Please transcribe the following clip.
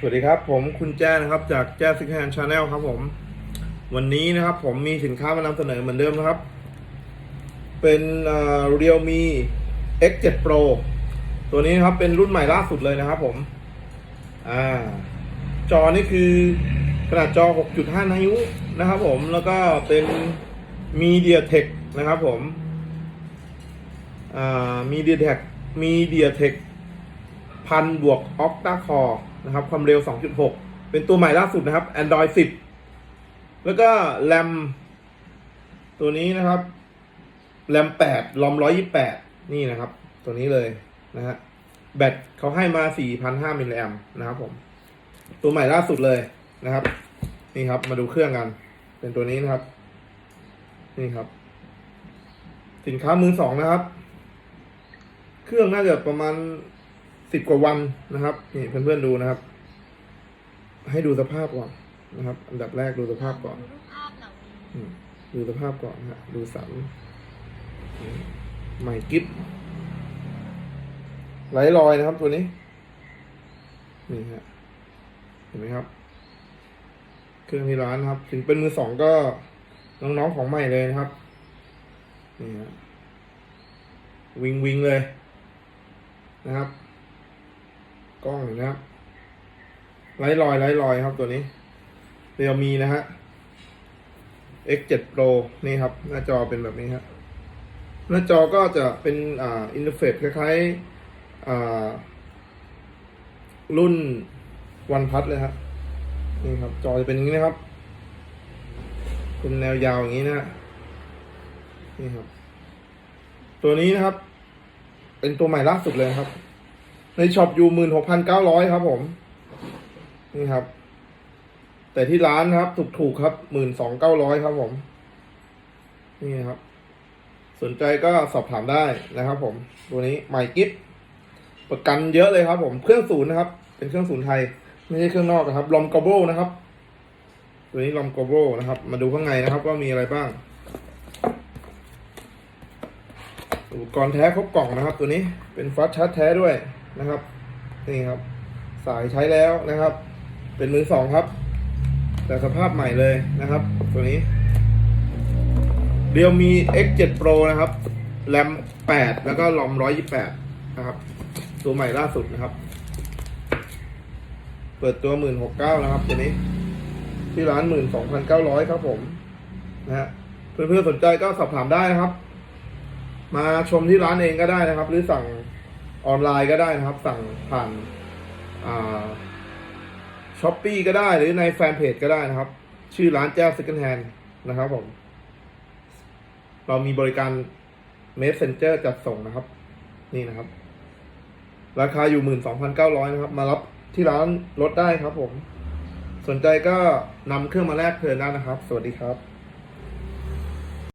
สวัสดีครับ ผมคุณแจ้นะครับ จากแจ้ซิกแฮนชาแนลครับผม วันนี้นะครับ ผมมีสินค้ามานำเสนอเหมือนเดิมนะครับ เป็นเรียวมี X7 Pro ตัวนี้นะครับเป็นรุ่นใหม่ล่าสุดเลยนะครับ ผมอ่าจอนี่คือขนาดจอ 6.5 นิ้วนะครับผมแล้วก็เป็น MediaTek นะครับผมอ่า MediaTek MediaTek พันบวก Octa Core นะครับ ความเร็ว 2.6 เป็นตัวใหม่ล่าสุดนะครับ Android 10 แล้วก็แรมตัวนี้นะครับแรม8ลอม128 นี่นะครับ ตัวนี้เลยนะฮะแบตเขาให้มา 4,500มิลลิแอมนะครับผม ตัวใหม่ล่าสุดเลยนะครับ นี่ครับมาดูเครื่องกัน เป็นตัวนี้นะครับ นี่ครับ สินค้ามือสองนะครับ เครื่องน่าจะประมาณ สิบกว่าวันนะครับนี่เพื่อนๆดูนะครับ ให้ดูสภาพก่อนนะครับ อันดับแรกดูสภาพก่อนดูสภาพก่อนนะฮะดูสันอืมใหม่กิฟไร้รอยนะครับตัวนี้ นี่ฮะเห็นไหมครับ เครื่องที่ร้านนะครับ ถึงเป็นมือสองก็น้องๆของใหม่เลยนะครับนี่ฮะวิงวิงเลยนะครับ กล้องนะครับไร้รอยไร้รอยครับตัวนี้เรียวมีนะฮะ X7 Pro นี่ครับ หน้าจอเป็นแบบนี้ครับหน้าจอก็จะเป็นอ่าอินเทอร์เฟซคล้ายๆอ่ารุ่นวันพัทเลยครับนี่ครับ จอจะเป็นอย่างนี้นะครับ เป็นแนวยาวอย่างนี้นะฮะนี่ครับ ตัวนี้นะครับ เป็นตัวใหม่ล่าสุดเลยครับ ในช็อปอยู่หมื่นหกพันเก้าร้อยครับผม นี่ครับ แต่ที่ร้านนะครับ ถูกๆครับหมื่นสองเก้าร้อยครับผม นี่ครับ สนใจก็สอบถามได้นะครับผม ตัวนี้ใหม่กิฟประกันเยอะเลยครับ ผม เครื่องศูนย์นะครับ เป็นเครื่องศูนย์ไทย ไม่ใช่เครื่องนอกนะครับ ลอมก o โบนะครับ ตัวนี้ลอมก o โบนะครับ มาดูข้างในนะครับ ว่ามีอะไรบ้าง อุปกรณ์แท้ครบกล่องนะครับ ตัวนี้ เป็นฟาสชาร์จแท้ด้วย นะครับนี่ครับ สายใช้แล้วนะครับ เป็นมือสองครับ แต่สภาพใหม่เลยนะครับ ตัวนี้เรียวมี X7 Pro นะครับแรม8 แล้วก็รอม128 นะครับ ตัวใหม่ล่าสุดนะครับ เปิดตัว 169นะครับ ตัวนี้ ที่ร้าน 12,900 ครับผมนะฮะเพื่อนๆสนใจก็สอบถามได้นะครับ มาชมที่ร้านเองก็ได้นะครับ หรือสั่ง ออนไลน์ก็ได้นะครับ สั่งผ่านช้อปปีก็ได้หรือในแฟนเพจก็ได้นะครับ ชื่อร้านแจ้ว Second Hand นะครับผม เรามีบริการ Messenger จัดส่งนะครับ นี่นะครับ ราคาอยู่หมื่นสองพันเก้าร้อยนะครับ มารับที่ร้านลดได้ครับผม สนใจก็นำเครื่องมาแลกเพลินได้นะครับ สวัสดีครับ